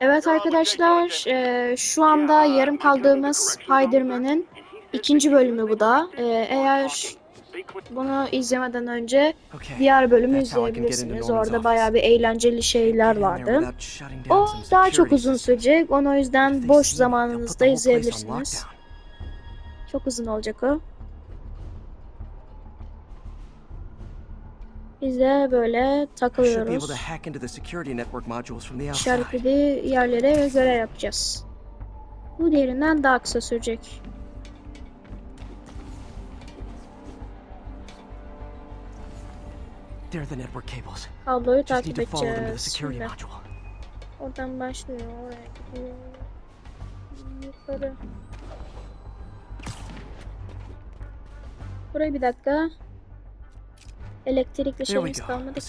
Evet arkadaşlar, eee, şu anda yarım kaldığımız Spider-Man'in ikinci bölümü bu da. Eee, eğer bunu izlemeden önce diğer bölümü izleyebilirsiniz. Orada bayağı bir eğlenceli şeyler vardı. O daha çok uzun sürecek. Onu o yüzden boş zamanınızda izleyebilirsiniz. Çok uzun olacak o. Biz de böyle takılıyoruz. İşaretlediği yerlere görev yapacağız. Bu diğerinden daha kısa sürecek. They're the network cables. Kabloyu takip edeceğiz. Şimdi oradan başlıyor. Oraya gidiyor. Yukarı. Burayı bir dakika. Elektrikli şeyimiz kalmadı ki.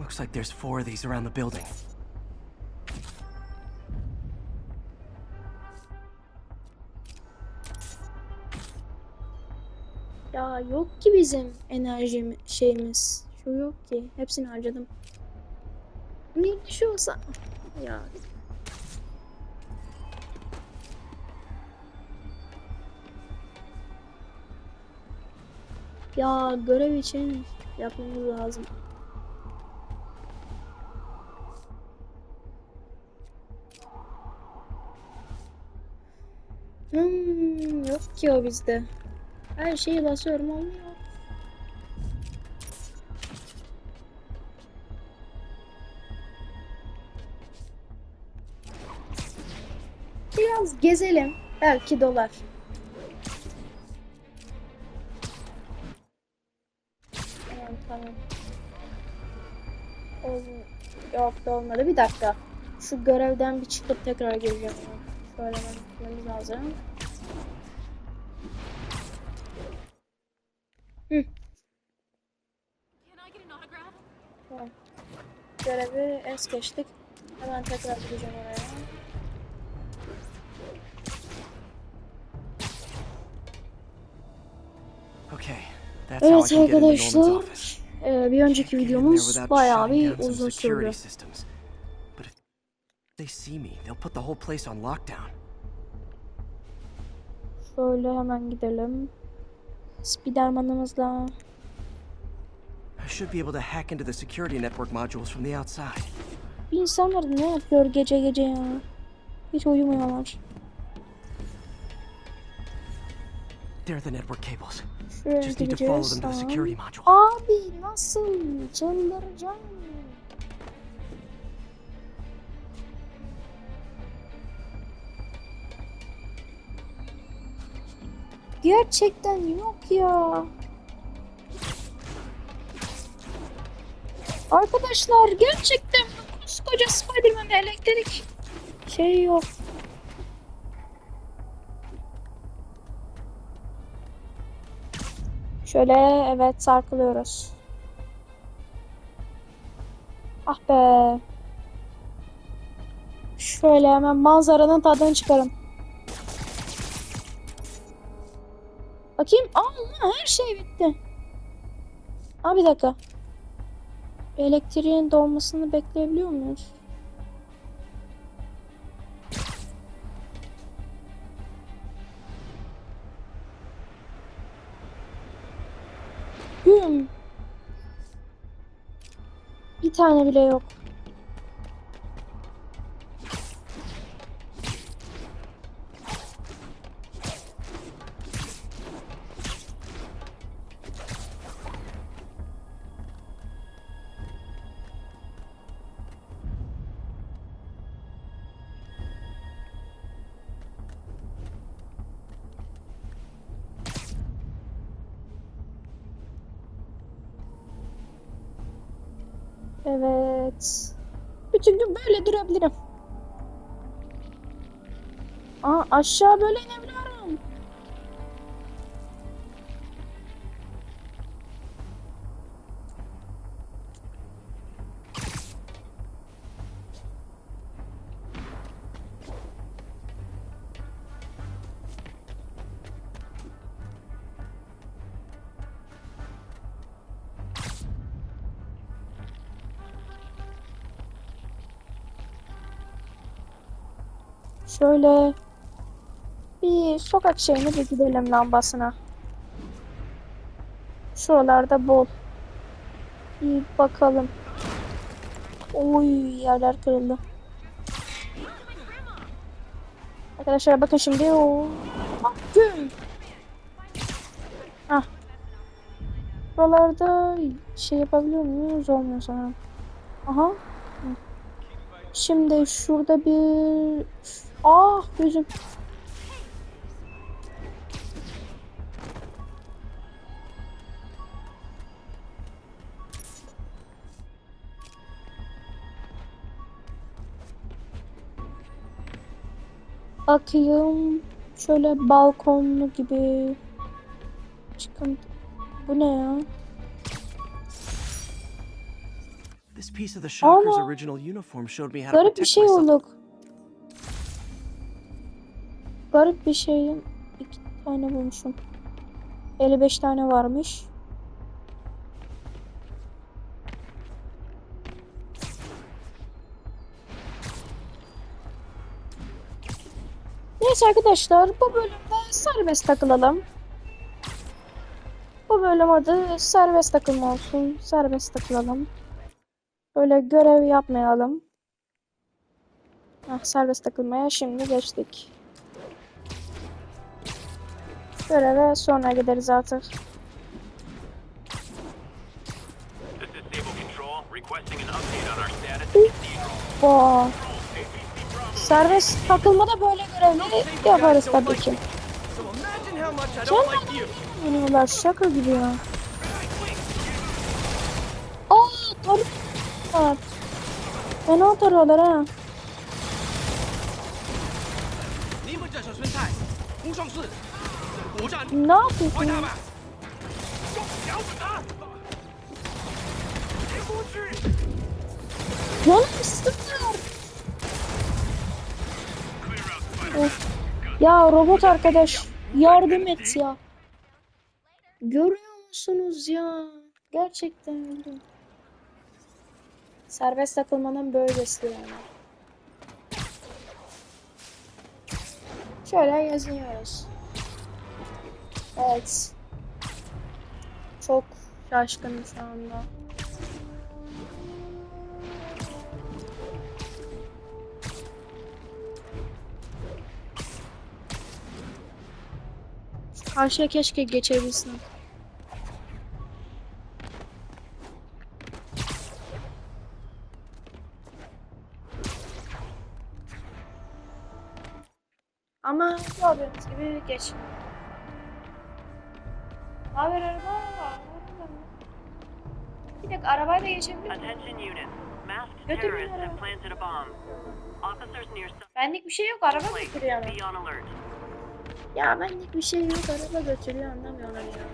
Looks like there's four of these around the building. Ya yok ki bizim enerji şeyimiz. Şu yok ki. Hepsini harcadım. Ne şu olsa. Ya. Ya görev için yapmamız lazım. Hmm, yok ki o bizde. Her şeyi basıyorum olmuyor. Biraz gezelim. Belki dolar. Da olmadı. Bir dakika. Şu görevden bir çıkıp tekrar gireceğim. Şöyle gitmemiz lazım. Tamam. Görevi es geçtik. Hemen tekrar gideceğim oraya. Okay. That's how I Evet can get into Norman's arkadaşlar. office. Ee, bir önceki there videomuz bayağı bir uzun sürdü. Şöyle hemen gidelim. Spiderman'ımızla. I should be able to hack into the security network modules from the outside. Bir insanlar ne yapıyor gece gece ya? Hiç uyumuyorlar. They're the network cables. Şuraya Just need to follow gideceğiz. them to the Tamam. security module. Abi nasıl? Çıldıracağım. Gerçekten yok ya. Arkadaşlar gerçekten bu koskoca Spider-Man elektrik şey yok. Şöyle evet sarkılıyoruz. Ah be. Şöyle hemen manzaranın tadını çıkarın. Bakayım. Allah her şey bitti. Aa bir dakika. Elektriğin dolmasını bekleyebiliyor muyuz? Güm. Bir tane bile yok. Aa aşağı böyle inebiliyorum. Şöyle bir sokak şeyine bir gidelim lambasına. Şuralarda bol. Bir bakalım. Oy yerler kırıldı. Arkadaşlar bakın şimdi o gün. Ah. Buralarda şey yapabiliyor muyuz? Olmuyor sanırım. Aha. Şimdi şurada bir... Ah gözüm. Bakayım. Şöyle balkonlu gibi. Çıkıntı. Bu ne ya? This piece of the Shocker's original uniform showed me how to Garip bir protect şey myself. olduk. Garip bir şeyin iki tane bulmuşum. 55 tane varmış. Neyse arkadaşlar bu bölümde serbest takılalım. Bu bölüm adı serbest takılma olsun. Serbest takılalım. Böyle görev yapmayalım. Ah, serbest takılmaya şimdi geçtik. Göreve sonra gideriz artık. Wow. Serbest takılmada böyle görevleri yaparız tabii ki. Bunlar şaka gibi ya. Aa tarıyorlar. Fena tarıyorlar ha. Ne yapıyorsun? Lan sıktı. Ya robot arkadaş yardım et ya. Görüyor musunuz ya? Gerçekten öldüm. Serbest takılmanın böylesi yani. Şöyle yazıyoruz. Evet. Çok şaşkınım şu anda. Karşıya keşke geçebilsem. Ama gördüğünüz gibi. Ne haber araba? Bir dakika arabayla geçebilir miyim? Attention units. Masked Götür terrorists beni. have planted a bomb. Officers near some Benlik bir şey yok araba place. götürüyor Ya benlik bir şey yok araba götürüyor anlamıyorlar ya.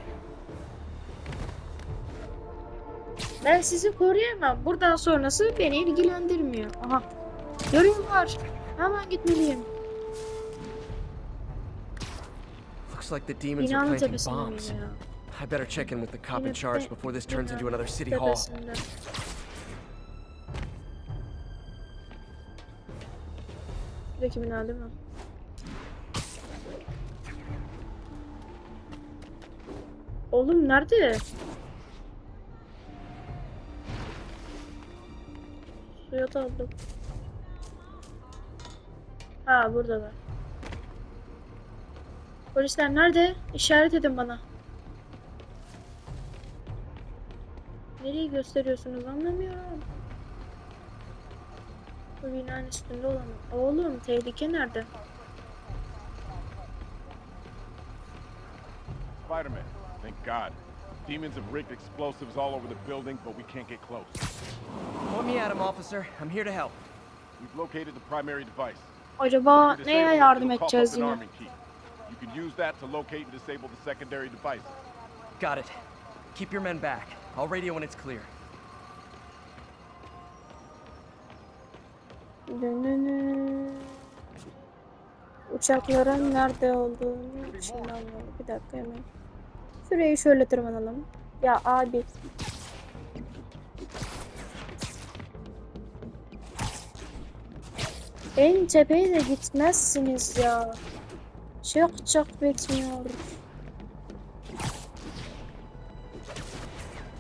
Ben sizi koruyamam. Buradan sonrası beni ilgilendirmiyor. Aha. Görüyorlar. Hemen gitmeliyim. Looks like the demons are planting bombs. I better check in with the cop in charge be- before this turns into another city hall. Buradaki bina değil mi? Oğlum nerede? Suya daldım. Ha buradalar. Polisler nerede? İşaret edin bana. Nereyi gösteriyorsunuz anlamıyorum. Bu binanın üstünde olan. Oğlum tehlike nerede? Spider-Man, thank God. Demons have rigged explosives all over the building, but we can't get close. Point me at him, officer. I'm here to help. We've located the primary device. Acaba neye yardım edeceğiz yine? arming key. You can use that to locate and disable the secondary device. Got it. Keep your men back. I'll radio when it's clear. Uçakların nerede olduğunu şimdi anlıyorum. Bir dakika hemen. Şurayı şöyle tırmanalım. Ya abi. En tepeye de gitmezsiniz ya. Çok çok bitmiyor.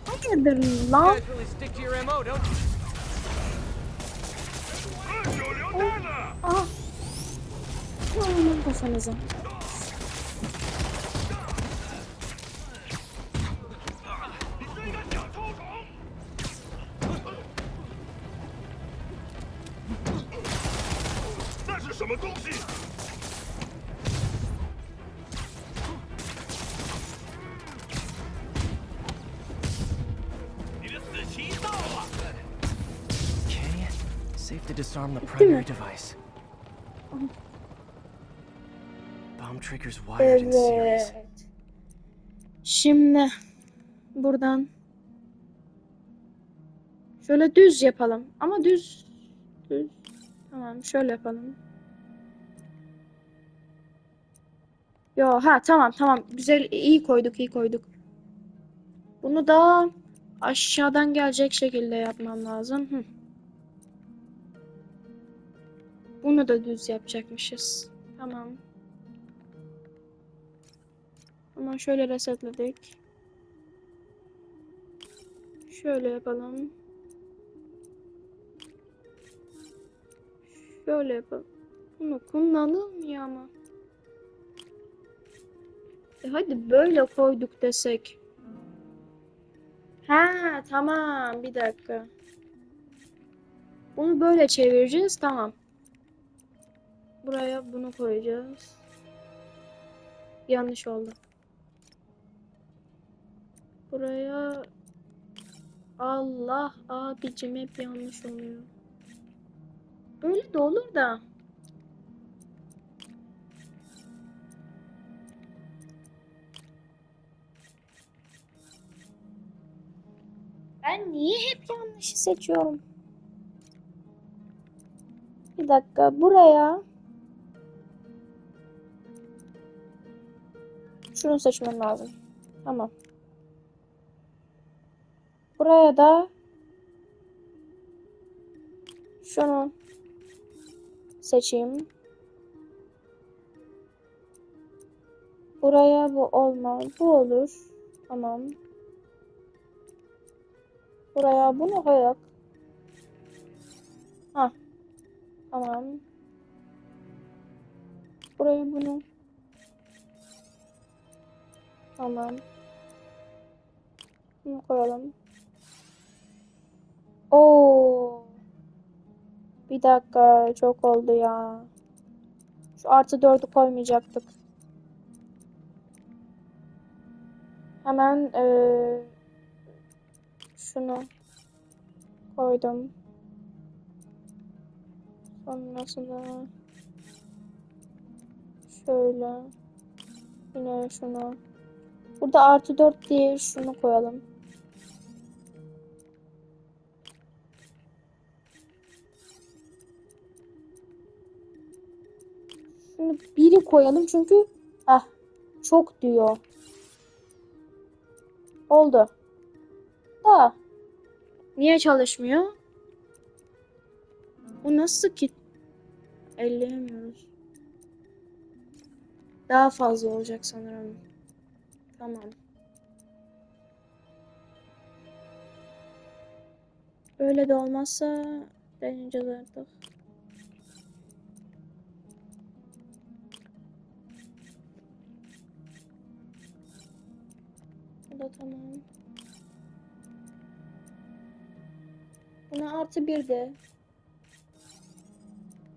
Hayırdır lan? you? Aha. Aman kafanıza. Safe to disarm the primary device. Bomb triggers wired in series. Şimdi buradan şöyle düz yapalım. Ama düz düz. Tamam şöyle yapalım. Yo ha tamam tamam güzel iyi koyduk iyi koyduk. Bunu da aşağıdan gelecek şekilde yapmam lazım. Hı. Bunu da düz yapacakmışız. Tamam. Ama şöyle resetledik. Şöyle yapalım. Şöyle yapalım. Bunu kullanılmıyor ama. E hadi böyle koyduk desek. Ha tamam bir dakika. Bunu böyle çevireceğiz tamam. Buraya bunu koyacağız. Yanlış oldu. Buraya Allah abicim hep yanlış oluyor. Öyle de olur da. Ben niye hep yanlışı seçiyorum? Bir dakika buraya şunu seçmem lazım. Tamam. Buraya da şunu seçeyim. Buraya bu olmaz. Bu olur. Tamam. Buraya bunu koyak. Ha. Tamam. Buraya bunu. Tamam. Bunu koyalım. Oo. Bir dakika çok oldu ya. Şu artı dördü koymayacaktık. Hemen eee, şunu koydum. Sonrasında şöyle yine şunu. Burada artı dört diye şunu koyalım. Şunu biri koyalım çünkü ah çok diyor. Oldu. Da niye çalışmıyor? Bu nasıl ki? Elleyemiyoruz. Daha fazla olacak sanırım. Tamam. Böyle de olmazsa deneyeceğiz artık. Bu da tamam. Buna artı bir de.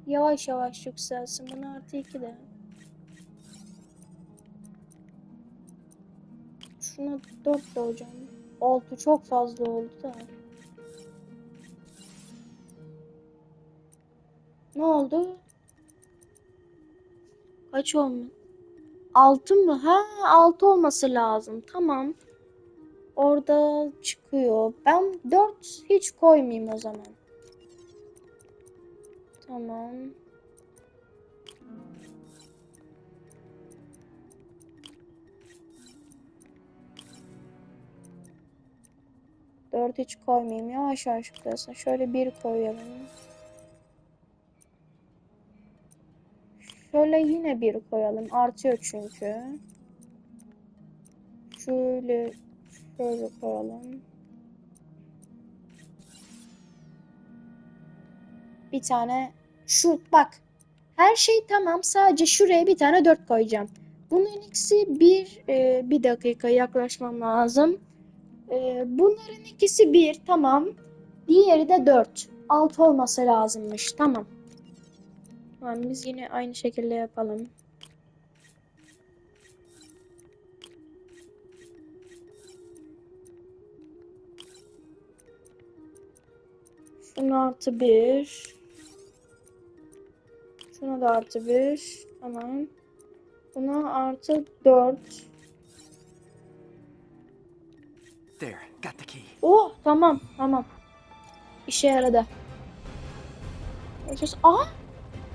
Yavaş yavaş yükselsin. Buna artı iki de. Şuna dört de hocam. Altı çok fazla oldu da. Ne oldu? Kaç olmuş? Altı mı? Ha, altı olması lazım. Tamam. Orada çıkıyor. Ben dört hiç koymayayım o zaman. Tamam. Dört hiç koymayayım. Yavaş yavaş yükselsin. Şöyle bir koyalım. Şöyle yine bir koyalım. Artıyor çünkü. Şöyle şöyle koyalım. Bir tane şu bak. Her şey tamam. Sadece şuraya bir tane 4 koyacağım. Bunun ikisi bir e, bir dakika yaklaşmam lazım. E, bunların ikisi bir tamam. Diğeri de 4. 6 olması lazımmış. Tamam. Tamam biz yine aynı şekilde yapalım. Şuna artı bir. Şuna da artı bir. Tamam. Buna artı dört. There, got the key. Oh tamam tamam. İşe yaradı. Aa!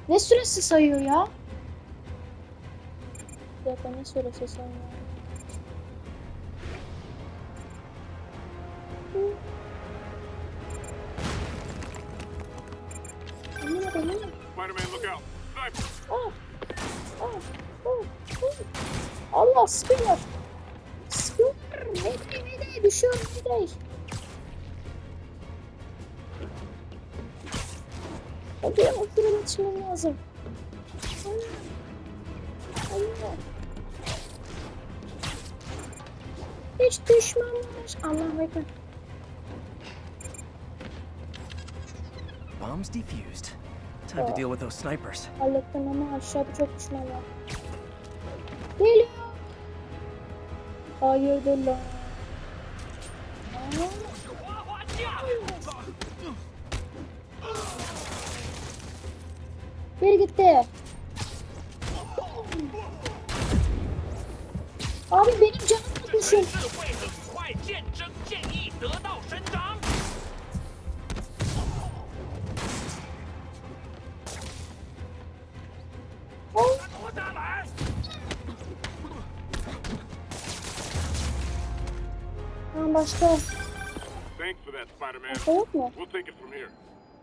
Ne süresi sayıyor ya? Dakika ne süresi sayıyor? Oh, oh, oh. Allah spinner. Spinner. Mayday düşüyor mayday. Hadi o sırada yetişmem lazım. Hayır. Hayır. Hiç düşmemiş. Allah bekle. Bombs defused. Time to deal with those snipers. Hallettim ama aşağıda çok düşman var. Geliyor. Hayırdır lan. Bir gitti. Abi benim canım tutmuşum. Tamam başka. Thanks for that, Spider-Man. Başka yok mu? We'll take it from here.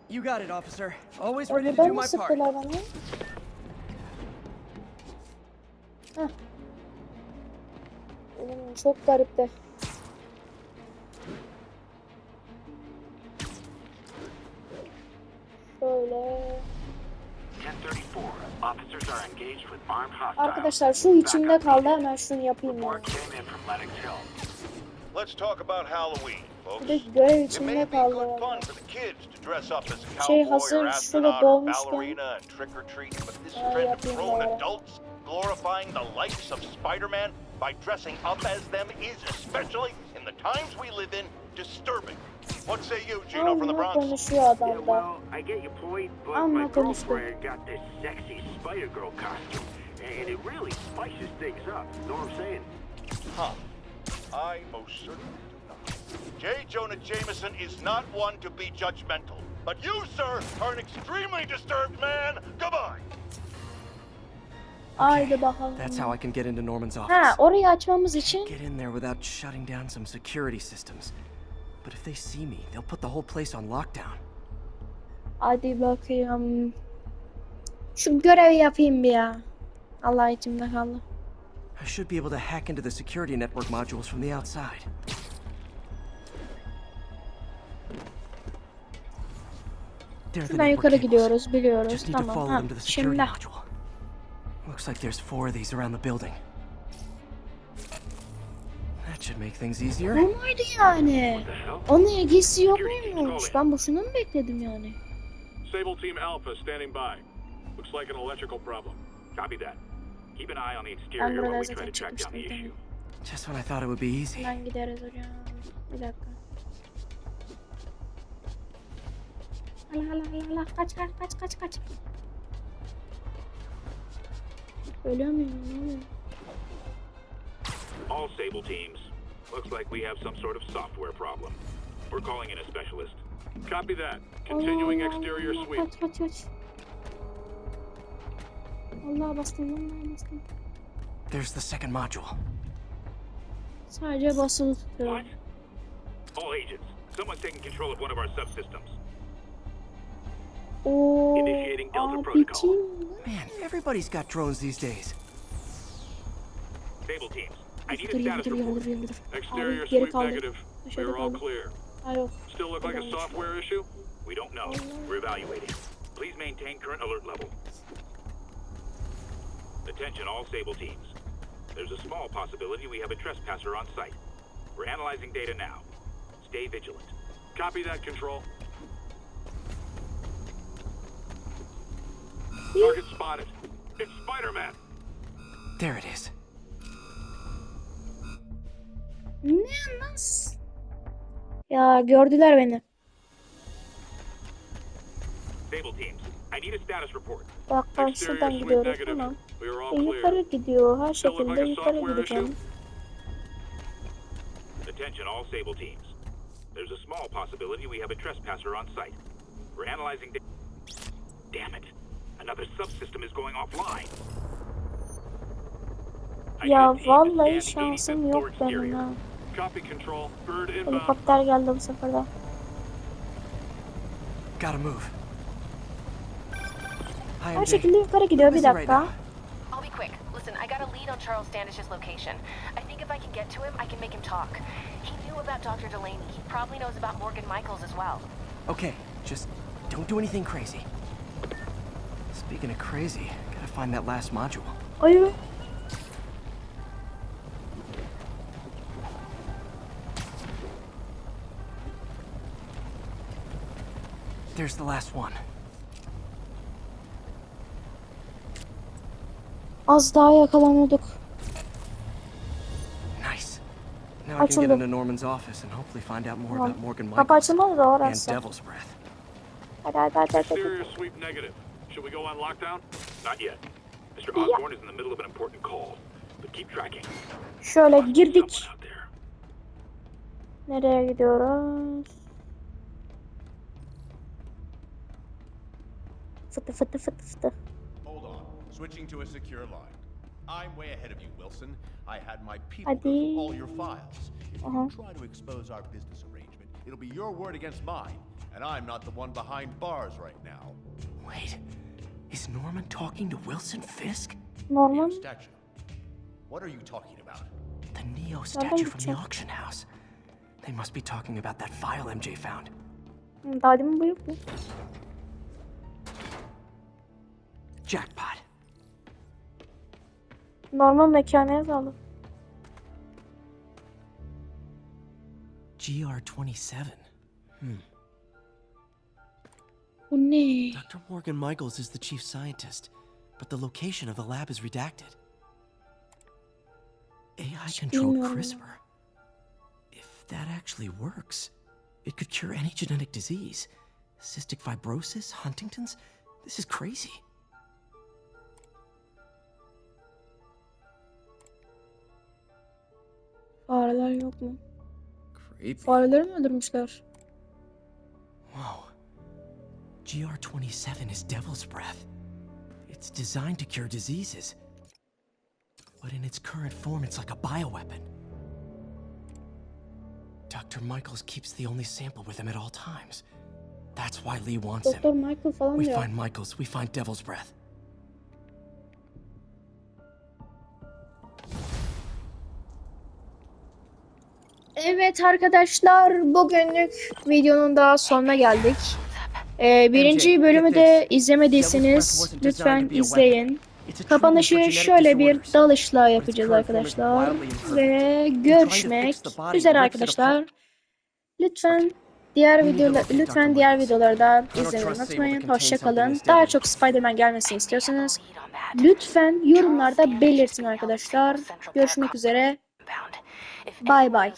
You got it, officer. Always ready to do mı my part. sıktılar bana? Heh. Hmm, çok garipti. Şöyle. 1034. Officers are engaged with armed hostiles. Arkadaşlar şu içimde kaldı hemen şunu yapayım ya. Report came in from Lennox Hill. Let's talk about Halloween, Bir folks. de görev It içimde may be kaldı. good valla. fun for the kids to dress up as a Şey cowboy hazır, or şurada astronaut or dolmuşken- ballerina and trick or treat, but this Aa, trend of yapayım grown bari. adults glorifying the likes of Spider-Man by dressing up as them is, especially in the times we live in, disturbing. What say you, Gino from the Amma Bronx? konuşuyor Yeah, adam da. well, I get your point, but I'm my not gonna stop. girlfriend got this sexy Spider-Girl costume, and it really spices things up. Know what I'm saying? Huh. I most certainly do not. J. Jonah Jameson is not one to be judgmental. But you, sir, are an extremely disturbed man. Goodbye. Haydi bakalım. That's how I can get into Norman's office. Ha orayı açmamız için Get in there without shutting down some security systems. But if they see me, they'll put the whole place on lockdown. hadi bakayım. Şu görevi yapayım bir ya. Allah içimde kaldı. I should be able to hack into the security network modules from the outside. Şuradan yukarı gidiyoruz biliyoruz. Just need to Tamam. follow Ha, them to the security şimdi module. Looks like there's four of these around the building. That should make things easier. bu muydu yani? Onun ilgisi yok muymuş? Ben boşuna mı bekledim yani? Sable Team Alpha standing by. Looks like an electrical problem. Copy that. Keep an eye on the Ben exterior while we try to track down the issue. Just when I thought it would be easy. Hemen gideriz hocam. Bir dakika. Hala hala hala hala kaç kaç kaç kaç kaç. Ölüyor muyum? Ne oluyor? All Sable teams. Looks like we have some sort of software problem. We're calling in a specialist. Copy that. Continuing Allah exterior Allah, sweep. Kaç kaç kaç. Allah bastım Allah bastım. There's the second module. Sadece basılı tutuyorum. What? All agents, someone's taking control of one of our subsystems. Oo, Initiating Delta oh, protocol. Man, everybody's got drones these days. Stable teams, I need Dur a yürü status dur yürü report. dur yürü dur. Exterior Abi geri sweep negative. We are all clear. Still look like a software issue? We don't know. We're evaluating. Please maintain current alert level. Attention all stable teams. There's a small possibility we have a trespasser on site. We're analyzing data now. Stay vigilant. Copy that, Control. Target spotted. It's Spider-Man. There it is. Ne nasıl? Ya gördüler beni. Stable teams, I need a status report. Bak ben şuradan gidiyoruz negative. tamam. We are E, all yukarı clear. gidiyor. Her şekilde yukarı gideceğim. Attention all stable teams. There's a small possibility we have a trespasser on site. We're analyzing da- Damn it. Another subsystem is going offline. I Ya need a team to vallahi the şansım yok benim ha. Copy control. Bird inbound. Helikopter geldi bu sefer de. Gotta move. Hi, Her şekilde yukarı gidiyor. Bir dakika. I'll be quick. Listen, I got a lead on Charles Standish's location. I think if I can get to him, I can make him talk. He knew about Dr. Delaney. He probably knows about Morgan Michaels as well. Okay, just don't do anything crazy. Speaking of crazy, gotta find that last module. Oyu. There's the last one. Az daha yakalanıyorduk. Nice. Now I can get into Norman's office and hopefully find out more Tamam. about Morgan Kapı Michaels açılmadı da and orası. Devil's Breath. Hadi hadi hadi hadi. Exterior sweep negative. Should we go on lockdown? Not yet. Mr. Osborne is in the middle of an important call. But keep tracking. Şöyle Someone girdik. out there. Nereye gidiyoruz? Fıtı fıtı fıtı fıtı. Hold on. Switching to a secure line. I'm way ahead of you, Wilson. I had my people go Hadi. through all your files. If Uh-huh. you try to expose our business arrangement, it'll be your word against mine. And I'm not the one behind bars right now. Wait, is Norman talking to Wilson Fisk? Norman. Neo statue. What are you talking about? The Neo statue from the auction house. They must be talking about that file MJ found. Hı, Daha demin bu yok mu? Jackpot. Normal mekana yazalım. GR27. Bu ne? Dr. Morgan Michaels is the chief scientist, but the location of the lab is redacted. AI controlled. CRISPR. If that actually works, it could cure any genetic disease. Cystic fibrosis, Huntington's? This is crazy. Fareler yok mu? Creepy. Fareleri mi öldürmüşler? Whoa. GR27 is Devil's Breath. It's designed to cure diseases. But in its current form, it's like a bioweapon. Dr. Michaels keeps the only sample with him at all times. That's why Lee wants Doktor him. Michael falan We diyor. find Michaels, we find Devil's Breath. Evet arkadaşlar bugünlük videonun da sonuna geldik. Ee, birinci bölümü de izlemediyseniz lütfen izleyin. Kapanışı şöyle bir dalışla yapacağız arkadaşlar. Ve görüşmek üzere arkadaşlar. Lütfen diğer videolar lütfen diğer videoları da izlemeyi unutmayın. Hoşça kalın. Daha çok Spider-Man gelmesini istiyorsanız lütfen yorumlarda belirtin arkadaşlar. Görüşmek üzere. Bye bye.